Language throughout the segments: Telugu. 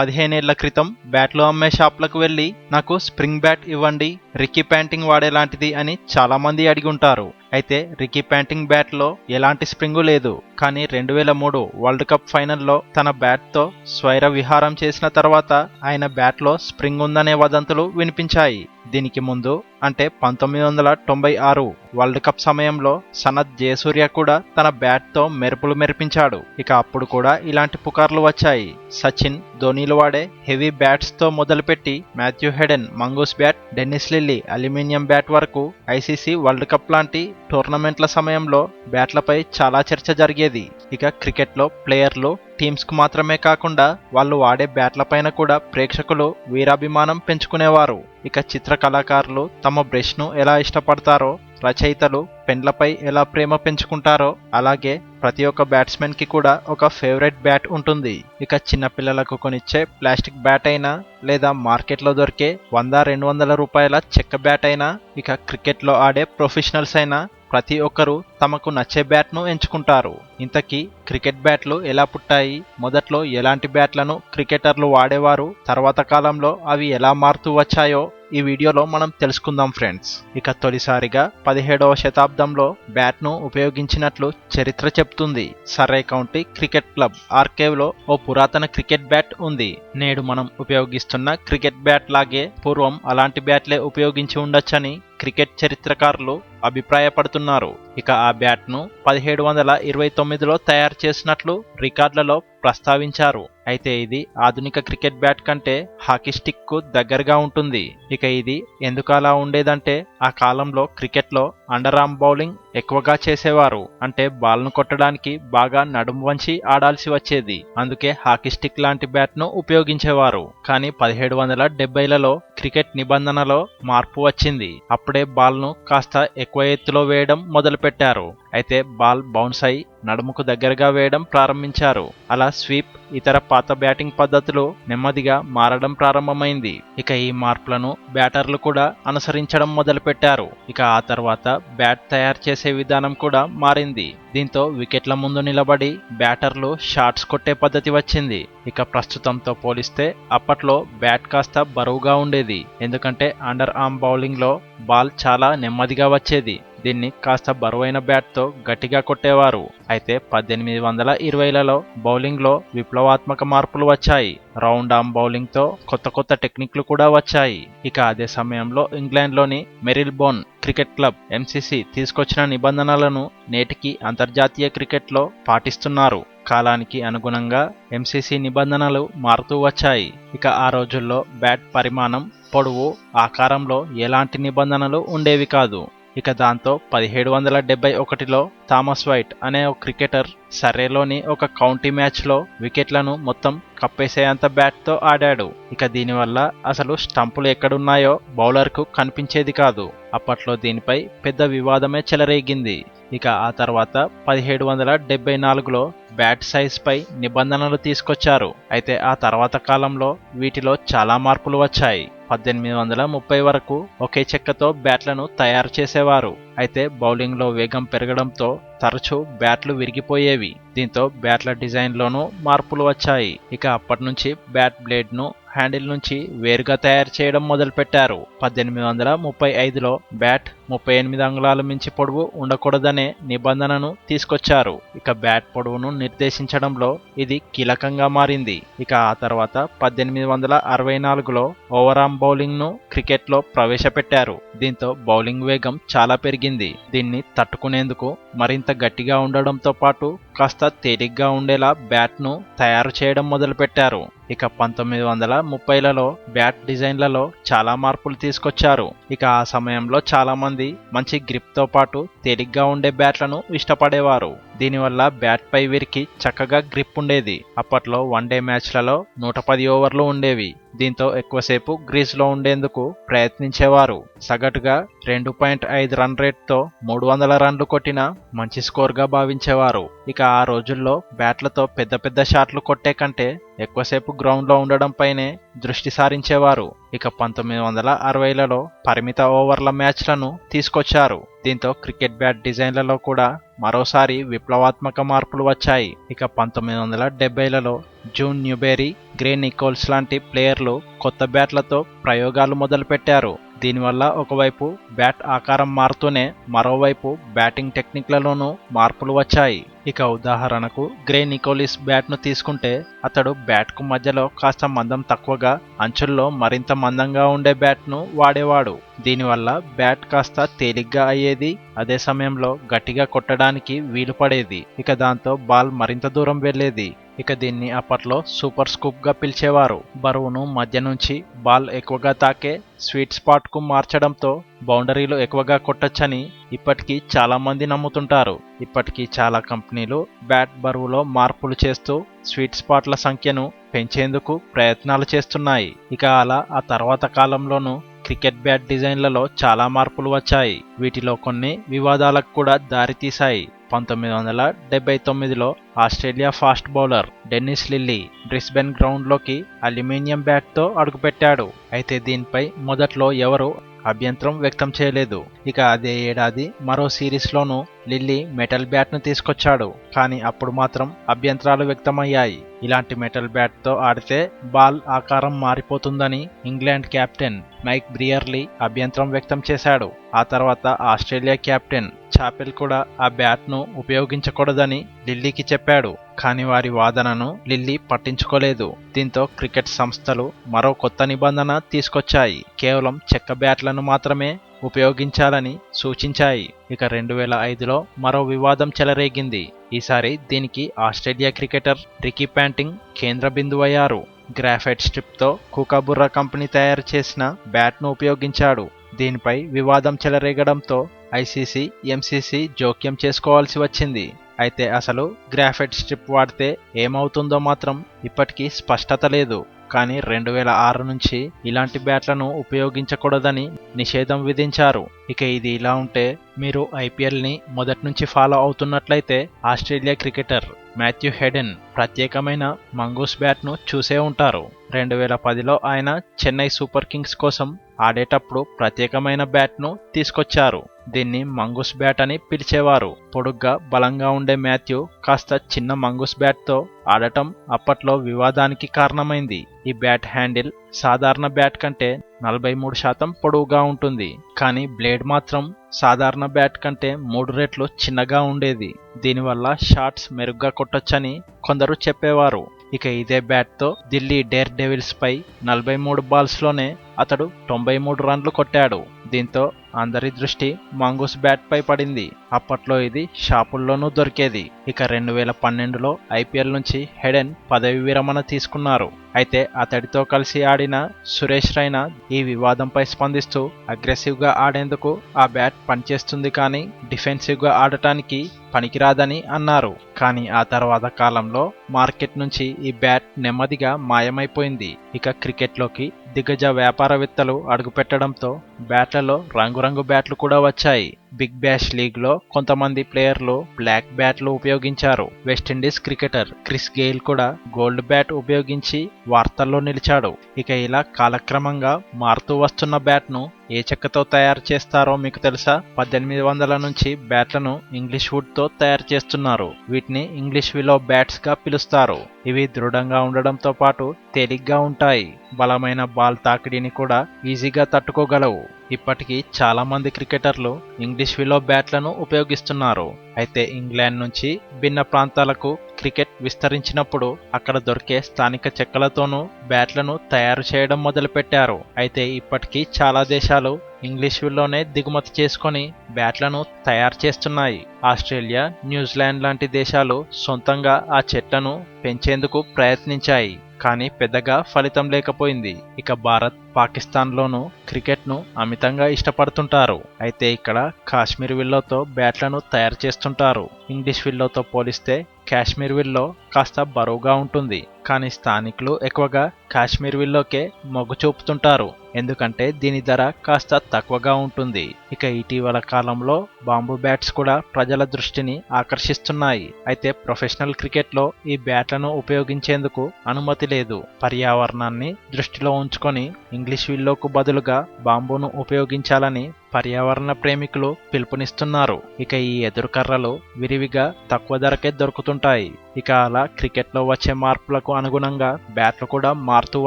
పదిహేనేళ్ళ క్రితం బ్యాట్లు అమ్మే షాప్లకు వెళ్ళి నాకు స్ప్రింగ్ బ్యాట్ ఇవ్వండి రిక్కీ ప్యాంటింగ్ వాడేలాంటిది అని చాలామంది అడిగి ఉంటారు అయితే రిక్కీ ప్యాంటింగ్ బ్యాట్లో ఎలాంటి స్ప్రింగు లేదు. కానీ రెండు వేల మూడు వరల్డ్ కప్ ఫైనల్లో తన బ్యాట్తో స్వైర విహారం చేసిన తర్వాత ఆయన బ్యాట్లో స్ప్రింగ్ ఉందనే వదంతులు వినిపించాయి. దీనికి ముందు అంటే పంతొమ్మిది వందల తొంభై ఆరు వరల్డ్ కప్ సమయంలో సనత్ జయసూర్య కూడా తన బ్యాట్తో మెరుపులు మెరిపించాడు. ఇక అప్పుడు కూడా ఇలాంటి పుకార్లు వచ్చాయి. సచిన్ ధోనీలు వాడే హెవీ బ్యాట్స్తో మొదలుపెట్టి Matthew Hayden mongoose bat Dennis Lillee aluminium bat వరకు ఐసీసీ వరల్డ్ కప్ లాంటి టోర్నమెంట్ల సమయంలో బ్యాట్లపై చాలా చర్చ జరిగేది. ఇక క్రికెట్లో ప్లేయర్లు టీమ్స్కు మాత్రమే కాకుండా వాళ్ళు వాడే బ్యాట్లపైన కూడా ప్రేక్షకులు వీరాభిమానం పెంచుకునేవారు. ఇక చిత్ర కళాకారులు తమ బ్రష్ను ఎలా ఇష్టపడతారో రచయితలు పెన్లపై ఎలా ప్రేమ పెంచుకుంటారో అలాగే ప్రతి ఒక్క బ్యాట్స్మెన్కి కూడా ఒక ఫేవరెట్ బ్యాట్ ఉంటుంది. ఇక చిన్నపిల్లలకు కొనిచ్చే ప్లాస్టిక్ బ్యాట్ అయినా లేదా మార్కెట్లో దొరికే వంద రెండు వందల రూపాయల చెక్క బ్యాట్ అయినా ఇక క్రికెట్లో ఆడే ప్రొఫెషనల్స్ అయినా ప్రతి ఒక్కరూ తమకు నచ్చే బ్యాట్ను ఎంచుకుంటారు. ఇంతకీ క్రికెట్ బ్యాట్లు ఎలా పుట్టాయి? మొదట్లో ఎలాంటి బ్యాట్లను క్రికెటర్లు వాడేవారు? తర్వాత కాలంలో అవి ఎలా మారుతూ వచ్చాయో ఈ వీడియోలో మనం తెలుసుకుందాం ఫ్రెండ్స్. ఇక తొలిసారిగా పదిహేడవ శతాబ్దంలో బ్యాట్ను ఉపయోగించినట్లు చరిత్ర చెప్తుంది. సర్రే కౌంటీ క్రికెట్ క్లబ్ ఆర్కేవ్లో ఓ పురాతన క్రికెట్ బ్యాట్ ఉంది. నేడు మనం ఉపయోగిస్తున్న క్రికెట్ బ్యాట్ లాగే పూర్వం అలాంటి బ్యాట్లే ఉపయోగించి ఉండొచ్చని క్రికెట్ చరిత్రకారులు అభిప్రాయపడుతున్నారు. ఇక ఆ బ్యాట్ను పదిహేడు వందల ఇరవై తొమ్మిదిలో తయారు చేసినట్లు రికార్డులలో ప్రస్తావించారు. అయితే ఇది ఆధునిక క్రికెట్ బ్యాట్ కంటే హాకీ స్టిక్కు దగ్గరగా ఉంటుంది. ఇక ఇది ఎందుకు అలా ఉండేదంటే ఆ కాలంలో క్రికెట్లో అండర్ ఆర్మ్ బౌలింగ్ ఎక్కువగా చేసేవారు. అంటే బాల్ను కొట్టడానికి బాగా నడుము వంచి ఆడాల్సి వచ్చేది. అందుకే హాకీ స్టిక్ లాంటి బ్యాట్ను ఉపయోగించేవారు. కానీ పదిహేడు వందల డెబ్బైలలో క్రికెట్ నిబంధనలో మార్పు వచ్చింది. అప్పుడే బాల్ను కాస్త ఎక్కువ ఎత్తులో వేయడం మొదలుపెట్టారు. అయితే బాల్ బౌన్స్ అయి నడుముకు దగ్గరగా వేయడం ప్రారంభించారు. అలా స్వీప్ ఇతర పాత బ్యాటింగ్ పద్ధతులు నెమ్మదిగా మారడం ప్రారంభమైంది. ఇక ఈ మార్పులను బ్యాటర్లు కూడా అనుసరించడం మొదలుపెట్టారు. ఇక ఆ తర్వాత బ్యాట్ తయారు చేసే విధానం కూడా మారింది. దీంతో వికెట్ల ముందు నిలబడి బ్యాటర్లు షాట్స్ కొట్టే పద్ధతి వచ్చింది. ఇక ప్రస్తుతంతో పోలిస్తే అప్పట్లో బ్యాట్ కాస్త బరువుగా ఉండేది. ఎందుకంటే అండర్ ఆర్మ్ బౌలింగ్లో బాల్ చాలా నెమ్మదిగా వచ్చేది. దీన్ని కాస్త బరువైన బ్యాట్తో గట్టిగా కొట్టేవారు. అయితే పద్దెనిమిది వందల ఇరవైలలో బౌలింగ్లో విప్లవాత్మక మార్పులు వచ్చాయి. రౌండ్ ఆర్మ్ బౌలింగ్తో కొత్త కొత్త టెక్నిక్లు కూడా వచ్చాయి. ఇక అదే సమయంలో ఇంగ్లాండ్లోని Marylebone cricket Club MCC తీసుకొచ్చిన నిబంధనలను నేటికి అంతర్జాతీయ క్రికెట్లో పాటిస్తున్నారు. కాలానికి అనుగుణంగా ఎంసీసీ నిబంధనలు మారుతూ వచ్చాయి. ఇక ఆ రోజుల్లో బ్యాట్ పరిమాణం పొడవు ఆకారంలో ఎలాంటి నిబంధనలు ఉండేవి కాదు. ఇక దాంతో పదిహేడు వందల డెబ్బై ఒకటిలో థామస్ వైట్ అనే ఒక క్రికెటర్ సర్రేలోని ఒక కౌంటీ మ్యాచ్లో వికెట్లను మొత్తం కప్పేసేంత బ్యాట్తో ఆడాడు. ఇక దీనివల్ల అసలు స్టంపులు ఎక్కడున్నాయో బౌలర్కు కనిపించేది కాదు. అప్పట్లో దీనిపై పెద్ద వివాదమే చెలరేగింది. ఇక ఆ తర్వాత పదిహేడు వందల డెబ్బై నాలుగులో బ్యాట్ సైజ్పై నిబంధనలు తీసుకొచ్చారు. అయితే ఆ తర్వాత కాలంలో వీటిలో చాలా మార్పులు వచ్చాయి. పద్దెనిమిది వందల ముప్పై వరకు ఒకే చెక్కతో బ్యాట్లను తయారు చేసేవారు. అయితే బౌలింగ్లో వేగం పెరగడంతో తరచూ బ్యాట్లు విరిగిపోయేవి. దీంతో బ్యాట్ల డిజైన్లోనూ మార్పులు వచ్చాయి. ఇక అప్పటి నుంచి బ్యాట్ బ్లేడ్ను హ్యాండిల్ నుంచి వేరుగా తయారు చేయడం మొదలుపెట్టారు. పద్దెనిమిది వందల ముప్పై ఐదులో బ్యాట్ ముప్పై ఎనిమిది అంగుళాలు మించి పొడవు ఉండకూడదనే నిబంధనను తీసుకొచ్చారు. ఇక బ్యాట్ పొడవును నిర్దేశించడంలో ఇది కీలకంగా మారింది. ఇక ఆ తర్వాత పద్దెనిమిది వందల అరవై నాలుగులో ఓవరామ్ బౌలింగ్ను క్రికెట్లో ప్రవేశపెట్టారు. దీంతో బౌలింగ్ వేగం చాలా పెరిగింది. దీన్ని తట్టుకునేందుకు మరింత గట్టిగా ఉండడంతో పాటు కాస్త తేలిగ్గా ఉండేలా బ్యాట్ను తయారు చేయడం మొదలుపెట్టారు. ఇక పంతొమ్మిది వందల ముప్పైలలో బ్యాట్ డిజైన్లలో చాలా మార్పులు తీసుకొచ్చారు. ఇక ఆ సమయంలో చాలా మంది మంచి గ్రిప్తో పాటు తేలిగ్గా ఉండే బ్యాట్లను ఇష్టపడేవారు. దీనివల్ల బ్యాట్ పై వీరికి చక్కగా గ్రిప్ ఉండేది. అప్పట్లో వన్డే మ్యాచ్లలో నూట పది ఓవర్లు ఉండేవి. దీంతో ఎక్కువసేపు గ్రీజ్లో ఉండేందుకు ప్రయత్నించేవారు. సగటుగా రెండు పాయింట్ ఐదు రన్ రేట్తో మూడు వందల రన్లు కొట్టిన మంచి స్కోర్గా భావించేవారు. ఇక ఆ రోజుల్లో బ్యాట్లతో పెద్ద పెద్ద షాట్లు కొట్టే కంటే ఎక్కువసేపు గ్రౌండ్లో ఉండడంపైనే దృష్టి సారించేవారు. ఇక పంతొమ్మిది వందల అరవైలలో పరిమిత ఓవర్ల మ్యాచ్లను తీసుకొచ్చారు. దీంతో క్రికెట్ బ్యాట్ డిజైన్లలో కూడా మరోసారి విప్లవాత్మక మార్పులు వచ్చాయి. ఇక పంతొమ్మిది వందల డెబ్బైలలో జూన్ న్యూబెరీ గ్రే నికోల్స్ లాంటి ప్లేయర్లు కొత్త బ్యాట్లతో ప్రయోగాలు మొదలుపెట్టారు. దీనివల్ల ఒకవైపు బ్యాట్ ఆకారం మారుతూనే మరోవైపు బ్యాటింగ్ టెక్నిక్లలోనూ మార్పులు వచ్చాయి. ఇక ఉదాహరణకు గ్రే నికోలిస్ బ్యాట్ను తీసుకుంటే అతడు బ్యాట్కు మధ్యలో కాస్త మందం తక్కువగా అంచుల్లో మరింత మందంగా ఉండే బ్యాట్ను వాడేవాడు. దీనివల్ల బ్యాట్ కాస్త తేలిగ్గా అయ్యేది అదే సమయంలో గట్టిగా కొట్టడానికి వీలు పడేది ఇక దాంతో బాల్ మరింత దూరం వెళ్ళేది ఇక దీన్ని అప్పట్లో సూపర్ స్కూప్గా పిలిచేవారు. బరువును మధ్య నుంచి బాల్ ఎక్కువగా తాకే స్వీట్ స్పాట్కు మార్చడంతో బౌండరీలు ఎక్కువగా కొట్టొచ్చని ఇప్పటికీ చాలా మంది నమ్ముతుంటారు. ఇప్పటికీ చాలా కంపెనీలు బ్యాట్ బరువులో మార్పులు చేస్తూ స్వీట్ స్పాట్ల సంఖ్యను పెంచేందుకు ప్రయత్నాలు చేస్తున్నాయి. ఇక అలా ఆ తర్వాత కాలంలోనూ క్రికెట్ బ్యాట్ డిజైన్లలో చాలా మార్పులు వచ్చాయి. వీటిలో కొన్ని వివాదాలకు కూడా దారితీశాయి. పంతొమ్మిది వందల డెబ్బై తొమ్మిదిలో Australia fast bowler Dennis Lillee Brisbane గ్రౌండ్లోకి aluminium బ్యాట్తో అడుగుపెట్టాడు. అయితే దీనిపై మొదట్లో ఎవరు అభ్యంతరం వ్యక్తం చేయలేదు. ఇక అదే ఏడాది మరో సిరీస్లోనూ లిల్లీ మెటల్ బ్యాట్ను తీసుకొచ్చాడు. కానీ అప్పుడు మాత్రం అభ్యంతరాలు వ్యక్తమయ్యాయి. ఇలాంటి మెటల్ బ్యాట్తో ఆడితే బాల్ ఆకారం మారిపోతుందని ఇంగ్లాండ్ కెప్టెన్ మైక్ బ్రియర్లీ అభ్యంతరం వ్యక్తం చేశాడు. ఆ తర్వాత ఆస్ట్రేలియా కెప్టెన్ చాపెల్ కూడా ఆ బ్యాట్ను ఉపయోగించకూడదని లిల్లీకి చెప్పాడు. కానీ వారి వాదనను లిల్లీ పట్టించుకోలేదు. దీంతో క్రికెట్ సంస్థలు మరో కొత్త నిబంధన తీసుకొచ్చాయి. కేవలం చెక్క బ్యాట్లను మాత్రమే ఉపయోగించాలని సూచించాయి. ఇక రెండు వేల ఐదులో మరో వివాదం చెలరేగింది. ఈసారి దీనికి ఆస్ట్రేలియా క్రికెటర్ రికీ ప్యాంటింగ్ కేంద్ర బిందువయ్యారు. గ్రాఫైట్ స్ట్రిప్తో కుకాబుర్రా కంపెనీ తయారు చేసిన బ్యాట్ను ఉపయోగించాడు. దీనిపై వివాదం చెలరేగడంతో ఐసీసీ ఎంసీసీ జోక్యం చేసుకోవాల్సి వచ్చింది. అయితే అసలు గ్రాఫైట్ స్ట్రిప్ వాడితే ఏమవుతుందో మాత్రం ఇప్పటికీ స్పష్టత లేదు. కానీ రెండు వేల ఆరు నుంచి ఇలాంటి బ్యాట్లను ఉపయోగించకూడదని నిషేధం విధించారు. ఇక ఇది ఇలా ఉంటే మీరు ఐపీఎల్ని మొదటి నుంచి ఫాలో అవుతున్నట్లయితే ఆస్ట్రేలియా క్రికెటర్ మాథ్యూ హెడెన్ ప్రత్యేకమైన మంగూస్ బ్యాట్ను చూసే ఉంటారు. రెండు వేల పదిలో ఆయన చెన్నై సూపర్ కింగ్స్ కోసం ఆడేటప్పుడు ప్రత్యేకమైన బ్యాట్ను తీసుకొచ్చారు. దీన్ని మంగూస్ బ్యాట్ అని పిలిచేవారు. పొడుగ్గా బలంగా ఉండే మాథ్యూ కాస్త చిన్న మంగూస్ బ్యాట్తో ఆడటం అప్పట్లో వివాదానికి కారణమైంది. ఈ బ్యాట్ హ్యాండిల్ సాధారణ బ్యాట్ కంటే నలభై మూడు శాతం పొడవుగా ఉంటుంది. కానీ బ్లేడ్ మాత్రం సాధారణ బ్యాట్ కంటే మూడు రెట్లు చిన్నగా ఉండేది. దీనివల్ల షాట్స్ మెరుగ్గా కొట్టొచ్చని కొందరు చెప్పేవారు. ఇక ఇదే బ్యాట్తో ఢిల్లీ డేర్ డెవిల్స్ పై నలభై మూడు బాల్స్లోనే అతడు తొంభై మూడు రన్లు కొట్టాడు. దీంతో అందరి దృష్టి మంగూస్ బ్యాట్ పై పడింది. అప్పట్లో ఇది షాపుల్లోనూ దొరికేది. ఇక రెండు వేల పన్నెండులో ఐపీఎల్ నుంచి హెడెన్ పదవి విరమణ తీసుకున్నారు. అయితే అతడితో కలిసి ఆడిన సురేష్ రైనా ఈ వివాదంపై స్పందిస్తూ అగ్రెసివ్గా ఆడేందుకు ఆ బ్యాట్ పనిచేస్తుంది కానీ డిఫెన్సివ్గా ఆడటానికి పనికిరాదని అన్నారు. కానీ ఆ తర్వాత కాలంలో మార్కెట్ నుంచి ఈ బ్యాట్ నెమ్మదిగా మాయమైపోయింది. ఇక క్రికెట్లోకి దిగ్గజ వ్యాపారవేత్తలు అడుగుపెట్టడంతో బ్యాట్లలో రంగురంగు బ్యాట్లు కూడా వచ్చాయి. బిగ్ బ్యాష్ లీగ్లో కొంతమంది ప్లేయర్లు బ్లాక్ బ్యాట్లు ఉపయోగించారు. వెస్టిండీస్ క్రికెటర్ క్రిస్ గెయిల్ కూడా గోల్డ్ బ్యాట్ ఉపయోగించి వార్తల్లో నిలిచాడు. ఇక ఇలా కాలక్రమంగా మారుతూ వస్తున్న బ్యాట్ను ఏ చెక్కతో తయారు చేస్తారో మీకు తెలుసా? పద్దెనిమిది వందల నుంచి బ్యాట్లను ఇంగ్లీష్ వుడ్తో తయారు చేస్తున్నారు. వీటిని ఇంగ్లీష్ విలో బ్యాట్స్గా పిలుస్తారు. ఇవి దృఢంగా ఉండడంతో పాటు తేలిగ్గా ఉంటాయి. బలమైన బాల్ తాకిడిని కూడా ఈజీగా తట్టుకోగలవు. ఇప్పటికీ చాలా మంది క్రికెటర్లు ఇంగ్లీష్ విలో బ్యాట్లను ఉపయోగిస్తున్నారు. అయితే ఇంగ్లాండ్ నుంచి భిన్న ప్రాంతాలకు క్రికెట్ విస్తరించినప్పుడు అక్కడ దొరికే స్థానిక చెక్కలతోనూ బ్యాట్లను తయారు చేయడం మొదలుపెట్టారు. అయితే ఇప్పటికీ చాలా దేశాలు ఇంగ్లీషులోనే దిగుమతి చేసుకొని బ్యాట్లను తయారు చేస్తున్నాయి. ఆస్ట్రేలియా న్యూజిలాండ్ లాంటి దేశాలు సొంతంగా ఆ చెట్లను పెంచేందుకు ప్రయత్నించాయి. కానీ పెద్దగా ఫలితం లేకపోయింది. ఇక భారత్ పాకిస్తాన్లోనూ క్రికెట్ను అమితంగా ఇష్టపడుతుంటారు. అయితే ఇక్కడ కాశ్మీర్ విల్లోతో బ్యాట్లను తయారు చేస్తుంటారు. ఇంగ్లీష్ విల్లోతో పోలిస్తే కాశ్మీర్ విల్లో కాస్త బరువుగా ఉంటుంది. కానీ స్థానికులు ఎక్కువగా కాశ్మీర్ విల్లోకే మొగ్గు చూపుతుంటారు. ఎందుకంటే దీని ధర కాస్త తక్కువగా ఉంటుంది. ఇక ఇటీవల కాలంలో బాంబు బ్యాట్స్ కూడా ప్రజల దృష్టిని ఆకర్షిస్తున్నాయి. అయితే ప్రొఫెషనల్ క్రికెట్లో ఈ బ్యాట్లను ఉపయోగించేందుకు అనుమతి లేదు. పర్యావరణాన్ని దృష్టిలో ఉంచుకొని ఇంగ్లీష్ విల్లోకు బదులుగా బాంబును ఉపయోగించాలని పర్యావరణ ప్రేమికులు పిలుపునిస్తున్నారు. ఇక ఈ ఎదురుకర్రలు విరివిగా తక్కువ ధరకే దొరుకుతుంటాయి. ఇక అలా క్రికెట్లో వచ్చే మార్పులకు అనుగుణంగా బ్యాట్లు కూడా మారుతూ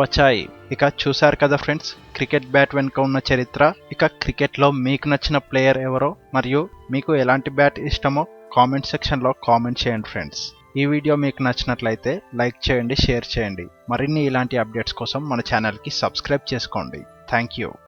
వచ్చాయి. ఇక చూశారు కదా ఫ్రెండ్స్ క్రికెట్ బ్యాట్ వెనుక ఉన్న చరిత్ర. ఇక క్రికెట్లో మీకు నచ్చిన ప్లేయర్ ఎవరో మరియు మీకు ఎలాంటి బ్యాట్ ఇష్టమో కామెంట్ సెక్షన్లో కామెంట్ చేయండి ఫ్రెండ్స్. ఈ వీడియో మీకు నచ్చినట్లయితే లైక్ చేయండి షేర్ చేయండి. మరిన్ని ఇలాంటి అప్డేట్స్ కోసం మన ఛానల్కి సబ్స్క్రైబ్ చేసుకోండి. Thank you.